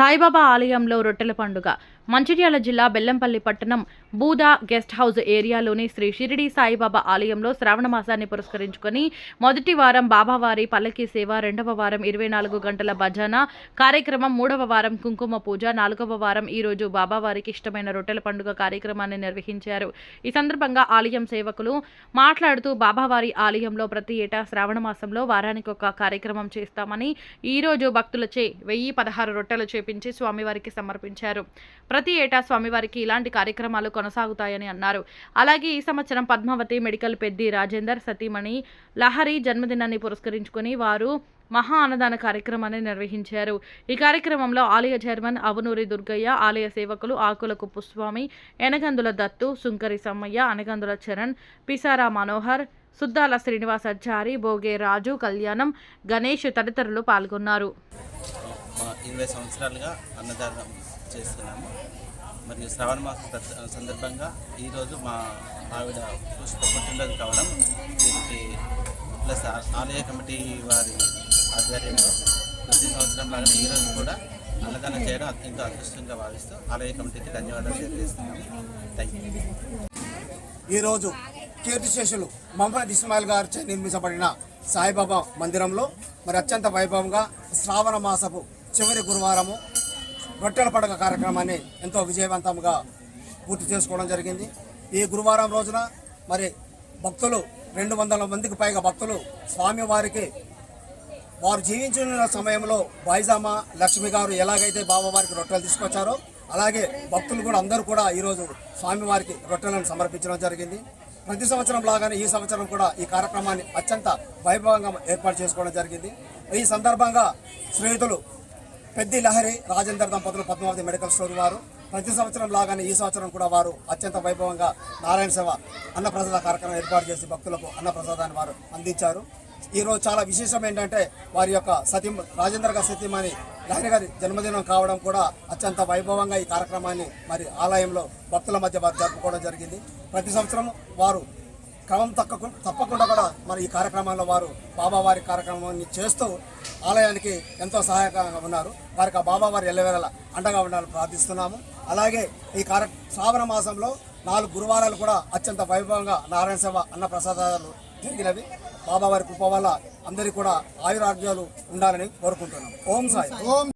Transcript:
సాయిబాబా ఆలయంలో రొట్టెల పండుగ. మంచిర్యాల జిల్లా బెల్లంపల్లి పట్టణం బూదా గెస్ట్ హౌస్ ఏరియాలోని శ్రీ షిరిడి సాయిబాబా ఆలయంలో శ్రావణ మాసాన్ని పురస్కరించుకొని మొదటి వారం బాబావారి పల్లకి సేవ రెండవ వారం ఇరవై నాలుగు గంటల భజన కార్యక్రమం మూడవ వారం కుంకుమ పూజ నాలుగవ వారం ఈ రోజు బాబావారికి ఇష్టమైన రొట్టెల పండుగ కార్యక్రమాన్ని నిర్వహించారు. ఈ సందర్భంగా ఆలయం సేవకులు మాట్లాడుతూ బాబావారి ఆలయంలో ప్రతి ఏటా శ్రావణ మాసంలో వారానికి ఒక కార్యక్రమం చేస్తామని ఈ రోజు భక్తులచే వెయ్యి పదహారు రొట్టెలు చేపించి స్వామివారికి సమర్పించారు. ప్రతి ఏటా స్వామివారికి ఇలాంటి కార్యక్రమాలు కొనసాగుతాయని అన్నారు. అలాగే ఈ సంవత్సరం పద్మావతి మెడికల్ పెద్ది రాజేందర్ సతీమణి లహరి జన్మదినాన్ని పురస్కరించుకొని వారు మహా అన్నదాన కార్యక్రమాన్ని నిర్వహించారు. ఈ కార్యక్రమంలో ఆలయ చైర్మన్ అవనూరి దుర్గయ్య ఆలయ సేవకులు ఆకుల కుప్పుస్వామి ఎనగందుల దత్తు సుంకరి సమ్మయ్య అనగందుల చరణ్ పిసారా మనోహర్ సుద్దాల శ్రీనివాసాచారి భోగే రాజు కళ్యాణం గణేష్ తదితరులు పాల్గొన్నారు. ఇరవై సంవత్సరాలుగా అన్నదానం చేస్తున్నాము. మరియు శ్రావణ మాస సందర్భంగా ఈరోజు మా ఆవిడ పుష్ప పుట్టినరోజు కావడం దీనికి ప్లస్ ఆలయ కమిటీ వారి ఆధ్వర్యంలో ప్రతి సంవత్సరం లాగా ఈరోజు కూడా అన్నదానం చేయడం అత్యంత అదృష్టంగా భావిస్తూ ఆలయ కమిటీకి ధన్యవాదాలు తెలియజేస్తున్నాము. థ్యాంక్ యూ ఈరోజు కీర్తిశేషులు మహమ్మద్ ఇస్మాయిల్ గారు చే నిర్మించబడిన సాయిబాబా మందిరంలో మరి అత్యంత వైభవంగా శ్రావణ మాసపు చివరి గురువారము రొట్టెల పడక కార్యక్రమాన్ని ఎంతో విజయవంతంగా పూర్తి చేసుకోవడం జరిగింది. ఈ గురువారం రోజున మరి భక్తులు రెండు వందల మందికి పైగా భక్తులు స్వామివారికి వారు జీవించిన సమయంలో బాయిజామ లక్ష్మి గారు ఎలాగైతే బాబావారికి రొట్టెలు తీసుకొచ్చారో అలాగే భక్తులు కూడా అందరూ కూడా ఈరోజు స్వామివారికి రొట్టెలను సమర్పించడం జరిగింది. ప్రతి సంవత్సరం లాగానే ఈ సంవత్సరం కూడా ఈ కార్యక్రమాన్ని అత్యంత వైభవంగా ఏర్పాటు చేసుకోవడం జరిగింది. ఈ సందర్భంగా స్నేహితులు పెద్ది లహరి రాజేందర్ దంపతులు పద్మావతి మెడికల్ స్టోర్ వారు. ప్రతి సంవత్సరం లాగానే ఈ సంవత్సరం కూడా వారు అత్యంత వైభవంగా నారాయణ సేవ అన్నప్రసాద కార్యక్రమం ఏర్పాటు చేసి భక్తులకు అన్నప్రసాదాన్ని వారు అందించారు. ఈరోజు చాలా విశేషం ఏంటంటే వారి యొక్క సతీ రాజేంద్ర గారి సతీమణి లహరి గారి జన్మదినం కావడం కూడా అత్యంత వైభవంగా ఈ కార్యక్రమాన్ని మరి ఆలయంలో భక్తుల మధ్య వారు జరుపుకోవడం జరిగింది. ప్రతి సంవత్సరం వారు క్రమం తక్కకు తప్పకుండా కూడా మరి ఈ కార్యక్రమంలో వారు బాబావారి కార్యక్రమాన్ని చేస్తూ ఆలయానికి ఎంతో సహాయకంగా ఉన్నారు. వారికి ఆ బాబావారి ఎల్లవేళల అండగా ఉండాలని ప్రార్థిస్తున్నాము. అలాగే ఈ కార్య శ్రావణ మాసంలో నాలుగు గురువారాలు కూడా అత్యంత వైభవంగా నారాయణ సేవ అన్న ప్రసాదాలు జరిగినవి. బాబావారి కృప వల్ల అందరికీ కూడా ఆయురారోగ్యాలు ఉండాలని కోరుకుంటున్నాం ఓం సాయి. ఓం